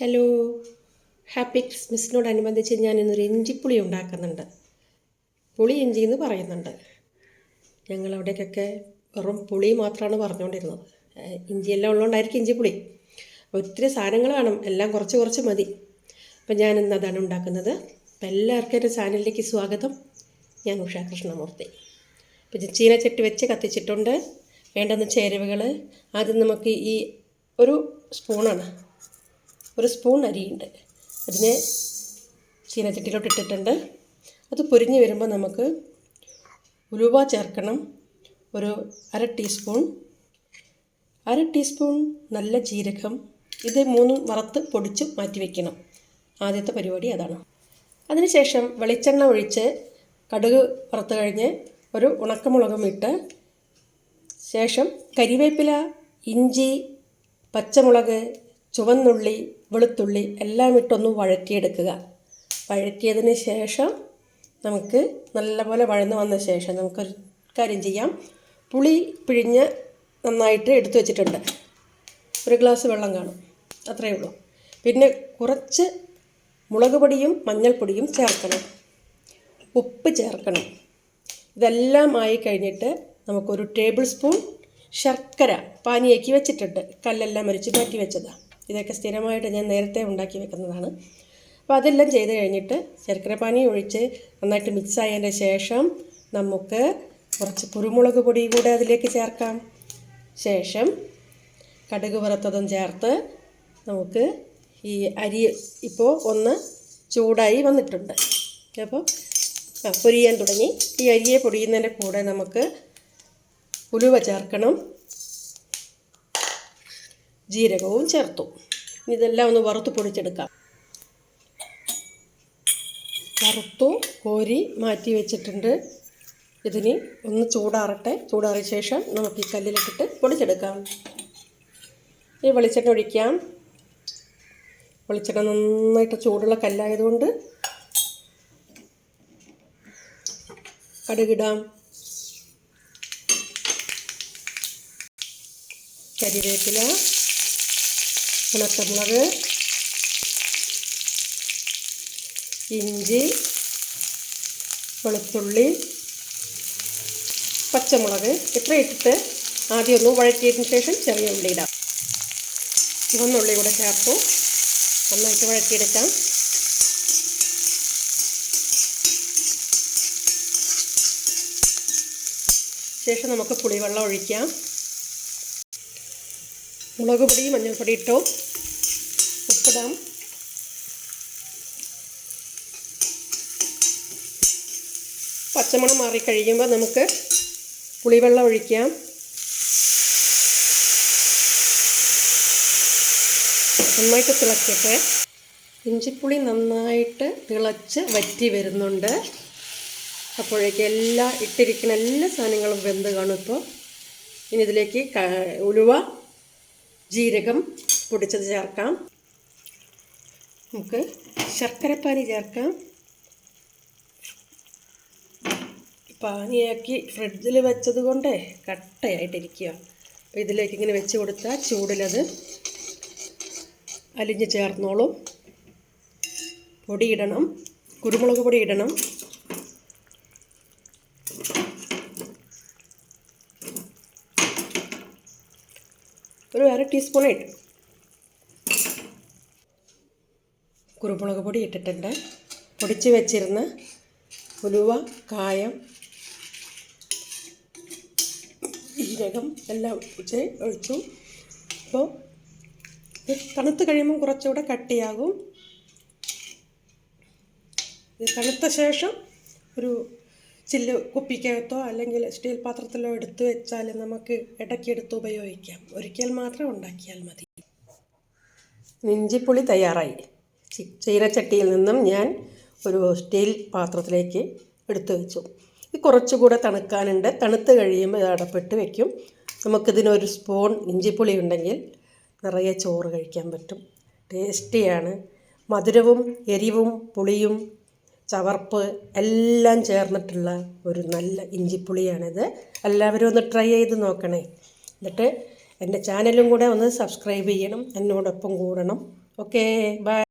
Hello happy ക്രിസ്മസിനോടനുബന്ധിച്ച് ഞാൻ ഇന്നൊരു ഇഞ്ചിപ്പുളി ഉണ്ടാക്കുന്നുണ്ട്. പുളി ഇഞ്ചി എന്ന് പറയുന്നുണ്ട്. ഞങ്ങളവിടേക്കൊക്കെ വെറും പുളി മാത്രമാണ് പറഞ്ഞുകൊണ്ടിരുന്നത് ഇഞ്ചിയെല്ലാം ഉള്ളതുകൊണ്ടായിരിക്കും ഇഞ്ചിപ്പുളി. ഒത്തിരി സാധനങ്ങൾ വേണം. എല്ലാം കുറച്ച് കുറച്ച് മതി. അപ്പം ഞാൻ ഇന്ന് അതാണ് ഉണ്ടാക്കുന്നത്. അപ്പം എല്ലാവർക്കും എന്റെ ചാനലിലേക്ക് സ്വാഗതം. ഞാൻ ഉഷാ കൃഷ്ണമൂർത്തി. അപ്പം ചീനച്ചട്ടി വെച്ച് കത്തിച്ചിട്ടുണ്ട്. വേണ്ടുന്ന ചേരുവകൾ ആദ്യം നമുക്ക് ഈ ഒരു സ്പൂണാണ് ഒരു സ്പൂൺ അരിയുണ്ട്. അതിനെ ചീനച്ചട്ടിയിലോട്ട് ഇട്ടിട്ടുണ്ട്. അത് പൊരിഞ്ഞ് വരുമ്പോൾ നമുക്ക് ഉലുവ ചേർക്കണം. ഒരു അര ടീസ്പൂൺ. അര ടീസ്പൂൺ നല്ല ജീരകം. ഇത് മൂന്നും വറുത്ത് പൊടിച്ച് മാറ്റി വയ്ക്കണം ആദ്യത്തെ പരിപാടി അതാണ്. അതിനുശേഷം വെളിച്ചെണ്ണ ഒഴിച്ച് കടുക് വറുത്ത് കഴിഞ്ഞ് ഒരു ഉണക്കമുളകും ഇട്ട് ശേഷം കരിവേപ്പില ഇഞ്ചി പച്ചമുളക് ചുവന്നുള്ളി വെളുത്തുള്ളി എല്ലാം ഇട്ടൊന്ന് വഴറ്റിയെടുക്കുക. വഴറ്റിയതിന് ശേഷം നമുക്ക് നല്ലപോലെ വഴന്ന് വന്ന ശേഷം നമുക്കൊരു കാര്യം ചെയ്യാം. പുളി പിഴിഞ്ഞ് നന്നായിട്ട് എടുത്തു വെച്ചിട്ടുണ്ട്. ഒരു ഗ്ലാസ് വെള്ളം കാണും. അത്രയേ ഉള്ളൂ. പിന്നെ കുറച്ച് മുളക് പൊടിയും മഞ്ഞൾപ്പൊടിയും ചേർക്കണം. ഉപ്പ് ചേർക്കണം. ഇതെല്ലാം ആയി കഴിഞ്ഞിട്ട് നമുക്കൊരു ടേബിൾ സ്പൂൺ ശർക്കര പാനിയാക്കി വെച്ചിട്ടുണ്ട്. കല്ലെല്ലാം മരിച്ച് മാറ്റി വെച്ചതാണ് ഇതൊക്കെ സ്ഥിരമായിട്ട് ഞാൻ നേരത്തെ ഉണ്ടാക്കി വെക്കുന്നതാണ്. അപ്പോൾ അതെല്ലാം ചെയ്ത് കഴിഞ്ഞിട്ട് ശർക്കര പാനി ഒഴിച്ച് നന്നായിട്ട് മിക്സ് ആയതിന്റെ ശേഷം നമുക്ക് കുറച്ച് കുരുമുളക് പൊടി കൂടെ അതിലേക്ക് ചേർക്കാം. ശേഷം കടുക് വറുത്തതും ചേർത്ത് നമുക്ക് ഈ അരി ഇപ്പോൾ ഒന്ന് ചൂടായി വന്നിട്ടുണ്ട്. അപ്പോൾ പൊരിയാൻ തുടങ്ങി. ഈ അരിയെ പൊടിയുന്നതിന്റെ കൂടെ നമുക്ക് ഉലുവ ചേർക്കണം. ജീരകവും ചേർത്തു. ഇതെല്ലാം ഒന്ന് വറുത്ത് പൊടിച്ചെടുക്കാം. വറുത്തു കോരി മാറ്റി വെച്ചിട്ടുണ്ട്. ഇതിന് ഒന്ന് ചൂടാറട്ടെ. ചൂടാറിയ ശേഷം നമുക്ക് ഈ കല്ലിലിട്ടിട്ട് പൊടിച്ചെടുക്കാം. ഈ വെളിച്ചെണ്ണ ഒഴിക്കാം. വെളിച്ചെണ്ണ നന്നായിട്ട് ചൂടുള്ള കല്ലായതുകൊണ്ട് കടുകിടാം. കരിവേപ്പില ഉണക്കമുളക് ഇഞ്ചി വെളുത്തുള്ളി പച്ചമുളക് ഇത്ര ഇട്ടിട്ട് ആദ്യം ഒന്ന് വഴറ്റിയതിന് ശേഷം ചെറിയ ഉള്ളി ഇടാം. ചുവന്നുള്ളി കൂടെ ചേർത്തു. നന്നായിട്ട് വഴറ്റിയെടുക്കാം. ശേഷം നമുക്ക് പുളിവെള്ളം ഒഴിക്കാം. മുളക് പൊടി മഞ്ഞൾപ്പൊടി ഇട്ടു. ഉപ്പിടാം. പച്ചമണം മാറി കഴിയുമ്പോൾ നമുക്ക് പുളിവെള്ളം ഒഴിക്കാം. നന്നായിട്ട് തിളക്കട്ടെ. ഇഞ്ചിപ്പുളി നന്നായിട്ട് തിളച്ച് വറ്റി വരുന്നുണ്ട്. അപ്പോഴേക്ക് എല്ലാ ഇട്ടിരിക്കുന്ന എല്ലാ സാധനങ്ങളും വെന്ത് കാണും ഇപ്പോൾ ഇനി ഇതിലേക്ക് ഉലുവ ജീരകം പൊടിച്ചത് ചേർക്കാം. നമുക്ക് ശർക്കരപ്പാനി ചേർക്കാം. പാനിയാക്കി ഫ്രിഡ്ജിൽ വെച്ചത് കൊണ്ട് കട്ടയായിട്ടിരിക്കുക അപ്പോൾ ഇതിലേക്ക് ഇങ്ങനെ വെച്ച് കൊടുത്താൽ ചൂടിലത് അലിഞ്ഞ് ചേർന്നോളും. പൊടിയിടണം. കുരുമുളക് പൊടി ഇടണം ഒരു അര ടീസ്പൂൺ ഇട്ട് കുരുമുളക് പൊടി ഇട്ടിട്ടുണ്ട്. പൊടിച്ച് വെച്ചിരുന്ന ഉലുവ കായം ജീരകം എല്ലാം ഇച്ചിരി ഒഴിച്ചു. അപ്പോൾ തണുത്ത് കഴിയുമ്പോൾ കുറച്ചുകൂടെ കട്ടിയാകും. തണുത്ത ശേഷം ഒരു ചില്ല് കുപ്പിക്കകത്തോ അല്ലെങ്കിൽ സ്റ്റീൽ പാത്രത്തിലോ എടുത്ത് വെച്ചാൽ നമുക്ക് ഇടയ്ക്കെടുത്ത് ഉപയോഗിക്കാം. ഒരിക്കൽ മാത്രം ഉണ്ടാക്കിയാൽ മതി. ഇഞ്ചിപ്പുളി തയ്യാറായി. ചീരച്ചട്ടിയിൽ നിന്നും ഞാൻ ഒരു സ്റ്റീൽ പാത്രത്തിലേക്ക് എടുത്തു വെച്ചു. ഇത് കുറച്ചുകൂടെ തണുക്കാനുണ്ട്. തണുത്ത് കഴിയുമ്പോൾ ഇത് അടപ്പെട്ട് വെക്കും. നമുക്കിതിനൊരു സ്പൂൺ ഇഞ്ചിപ്പുളി ഉണ്ടെങ്കിൽ നിറയെ ചോറ് കഴിക്കാൻ പറ്റും. ടേസ്റ്റിയാണ്. മധുരവും എരിവും പുളിയും ചവർപ്പ് എല്ലാം ചേർന്നിട്ടുള്ള ഒരു നല്ല ഇഞ്ചിപ്പുളിയാണിത്. എല്ലാവരും ഒന്ന് ട്രൈ ചെയ്ത് നോക്കണേ. എന്നിട്ട് എന്റെ ചാനലും കൂടെ ഒന്ന് സബ്സ്ക്രൈബ് ചെയ്യണം. എന്നോടൊപ്പം കൂടണം. Okay bye